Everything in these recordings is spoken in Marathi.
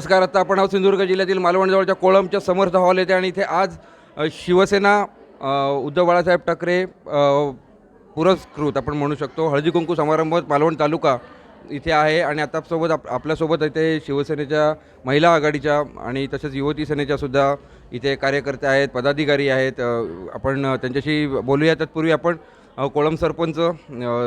नमस्कार आता आपण आहोत सिंधुदुर्ग जिल्ह्यातील मालवणजवळच्या कोळमच्या समर्थ हॉल येते आणि इथे आज शिवसेना उद्धव बाळासाहेब ठाकरे पुरस्कृत आपण म्हणू शकतो. हळदी कुंकू समारंभ मालवण तालुका इथे आहे आणि आता सोबत आप आपल्यासोबत इथे शिवसेनेच्या महिला आघाडीच्या आणि तसेच युवती सेनेच्या सुद्धा इथे कार्यकर्ते आहेत पदाधिकारी आहेत. आपण त्यांच्याशी बोलूया. तत्पूर्वी आपण कोळम सरपंच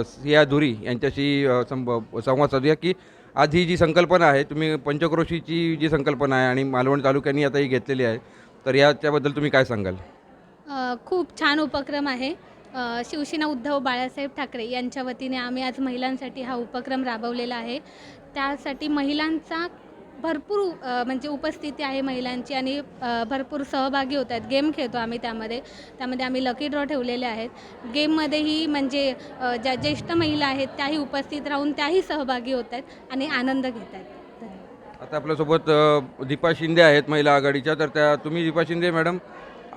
सिया धुरी यांच्याशी संब- संवाद साधूया की आज ही जी संकल्पना आहे तुम्ही पंचक्रोशीची जी संकल्पना आहे आणि मालवण तालुक्यांनी आता ही घेतलेली आहे तर याच्याबद्दल तुम्ही काय सांगाल? खूप छान उपक्रम आहे. शिवसेना उद्धव बाळासाहेब ठाकरे यांच्या वतीने आम्ही आज महिलांसाठी हा उपक्रम राबवलेला आहे. त्यासाठी महिलांचा भरपूर म्हणजे उपस्थिती आहे महिलांची आणि भरपूर सहभागी होत आहेत. गेम खेळतो आम्ही त्यामध्ये. त्यामध्ये आम्ही लकी ड्रॉ ठेवलेले आहेत. गेममध्येही म्हणजे ज्या ज्येष्ठ महिला आहेत त्याही उपस्थित राहून त्याही सहभागी होत आहेत आणि आनंद घेत आहेत. आता आपल्यासोबत दीपा शिंदे आहेत महिला आघाडीच्या. तर त्या तुम्ही दीपा शिंदे मॅडम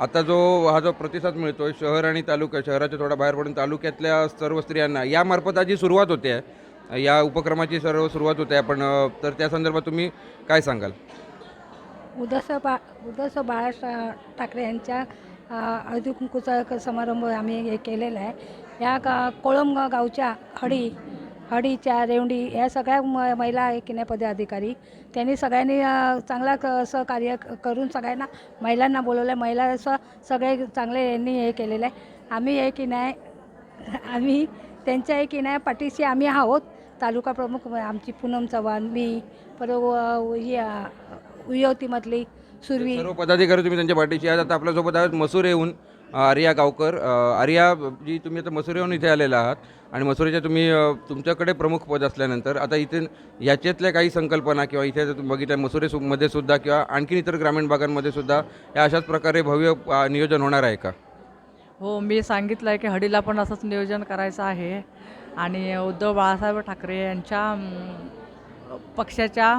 आता जो हा जो प्रतिसाद मिळतो शहर आणि तालुका शहराच्या थोडा बाहेर पडून तालुक्यातल्या सर्व स्त्रियांना यामार्फत आज सुरुवात होते. आहे या उपक्रमाची सर्व सुरुवात होते आपण तर त्या संदर्भात तुम्ही काय सांगाल? उदस बा उदस बाळा ठाकरे यांच्या अ, हळदी कुंकूचा समारंभ आम्ही हे केलेला आहे. या गा कोळम गावच्या हडी हडीच्या रेवंडी या सगळ्या म महिला आहे की नाही पदाधिकारी त्यांनी सगळ्यांनी चांगला क सहकार्य करून सगळ्यांना महिलांना बोलवलं आहे महिला असं सगळे चांगले यांनी हे केलेलं आहे. आम्ही हे की नाही आम्ही त्यांच्या हे की नाही पाठीशी आम्ही आहोत. तालुका प्रमुख आमची पूनम चव्हाण मी परत अ, उयवतीमधली सुरवी. सर्व पदाधिकारी तुम्ही त्यांच्या पाठीशी आहेत. आता आपल्यासोबत आहेत मसुरेहून अ, आर्या गावकर. आर्या जी तुम्ही आता मसुरेहून इथे आलेला आहात. आणि मसुरेच्या तुम्ही तुमच्याकडे प्रमुख पद असल्यानंतर आता इथे याच्यातल्या काही संकल्पना किंवा इथे जर तुम्ही बघितलं मसुरे सु- मध्ये सुद्धा किंवा आणखीन इतर ग्रामीण भागांमध्ये सुद्धा या अशाच प्रकारे भव्य नियोजन होणार आहे का? हो मी सांगितलं आहे की हडीला पण असंच नियोजन करायचं आहे. आणि उद्धव बाळासाहेब ठाकरे यांच्या पक्षाच्या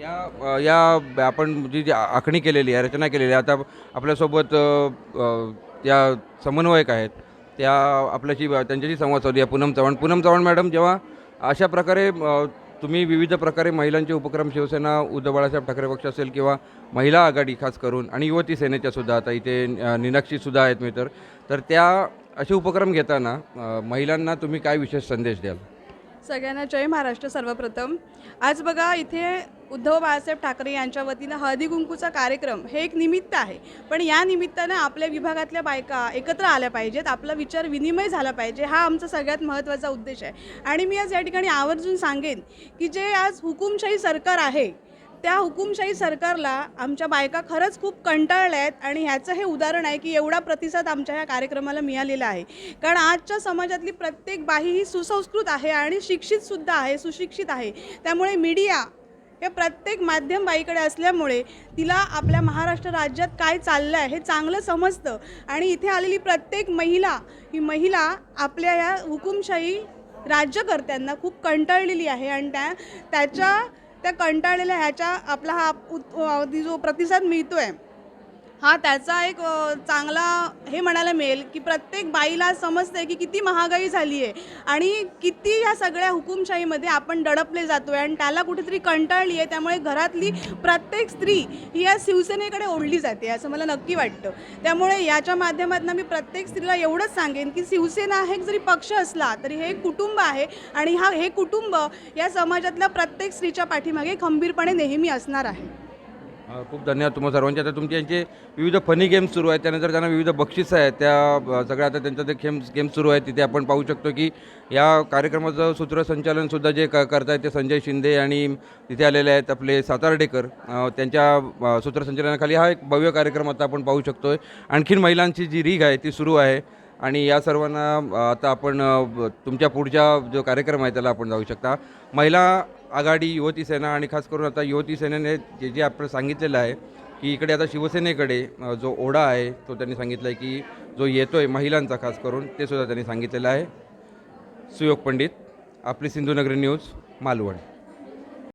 या या आपण जी जी आखणी केलेली आहे रचना केलेली आहे आता आपल्यासोबत या समन्वयक आहेत त्या आपल्याशी त्यांच्याशी संवाद साधूया. पूनम चव्हाण. पूनम चव्हाण मॅडम जेव्हा अशा प्रकारे तुम्ही विविध प्रकारे महिलांचे उपक्रम शिवसेना उद्धव बाळासाहेब ठाकरे पक्ष असेल किंवा महिला आघाडी खास करून आणि युवती सेनेच्या सुद्धा आता इथे अ, नीनाक्षीसुद्धा आहेत मी तर त्या असे उपक्रम घेताना महिलांना तुम्ही काय विशेष संदेश द्याल? सगळ्यांना जय महाराष्ट्र सर्वप्रथम. आज बघा इथे उद्धव बाळासाहेब ठाकरे यांच्या वतीनं हळदी कुंकूचा कार्यक्रम हे एक निमित्त आहे. पण या निमित्तानं आपल्या विभागातल्या बायका एकत्र आल्या पाहिजेत. आपला विचार विनिमय झाला पाहिजे. हा आमचा सगळ्यात महत्त्वाचा उद्देश आहे. आणि मी आज या ठिकाणी आवर्जून सांगेन की जे आज हुकुमशाही सरकार आहे त्या हुकुमशाही सरकारला आमच्या बायका खरंच खूप कंटाळल्या आहेत आणि ह्याचं हे उदाहरण आहे की एवढा प्रतिसाद आमच्या ह्या कार्यक्रमाला मिळालेला आहे. कारण आजच्या समाजातली प्रत्येक बाई ही सुसंस्कृत आहे आणि शिक्षितसुद्धा आहे सुशिक्षित आहे. त्यामुळे मीडिया हे प्रत्येक माध्यम बाईकडे असल्यामुळे तिला आपल्या महाराष्ट्र राज्यात काय चाललं आहे हे चांगलं समजतं. आणि इथे आलेली प्रत्येक महिला ही महिला आपल्या या हुकुमशाही राज्यकर्त्यांना खूप कंटाळलेली आहे. आणि त्या त्याच्या त्या कंटाळलेल्या ह्याच्या आपला हा उत- जो प्रतिसाद मिळतो आहे हा त्याचा एक चांगला हे म्हणायला मिळेल की प्रत्येक बाईला समजते की किती महागाई झाली आहे आणि किती ह्या सगळ्या हुकुमशाहीमध्ये आपण दडपले जातो आहे आणि त्याला कुठेतरी कंटाळली आहे त्यामुळे घरातली प्रत्येक स्त्री ही या शिवसेनेकडे ओढली जाते असं मला नक्की वाटतं. त्यामुळे याच्या माध्यमातून मी प्रत्येक स्त्रीला एवढंच सांगेन की शिवसेना हा एक जरी पक्ष असला तरी हे एक कुटुंब आहे आणि हा हे कुटुंब या समाजातल्या प्रत्येक स्त्रीच्या पाठीमागे खंबीरपणे नेहमी असणार आहे. खूप धन्यवाद तुम्हाला सर्वांचे. आता तुमचे यांचे विविध फनी गेम्स सुरू आहेत त्यानंतर त्यांना विविध बक्षिसं आहेत. त्या सगळ्या आता त्यांचं ते गेम्स गेम्स सुरू आहेत तिथे आपण पाहू शकतो की या कार्यक्रमाचं सूत्रसंचालनसुद्धा जे क करतायत ते संजय शिंदे आणि तिथे आलेले आहेत आपले सातार्डेकर. त्यांच्या सूत्रसंचालनाखाली हा एक भव्य कार्यक्रम आता आपण पाहू शकतो आहे आणखीन महिलांची जी रीग आहे ती सुरू आहे. आणि या सर्वांना आता आपण तुमच्या पुढच्या जो कार्यक्रम आहे त्याला आपण जाऊ शकता. महिला आघाडी युवती सेना आणि खास करून आता युवती सेनेने जे जे आपण सांगितलेलं आहे की इकडे आता शिवसेनेकडे जो ओढा आहे तो त्यांनी सांगितला आहे की जो येतो आहे महिलांचा खास करून ते सुद्धा त्यांनी सांगितलेलं आहे. सुयोग पंडित आपली सिंधुनगरी न्यूज मालवण.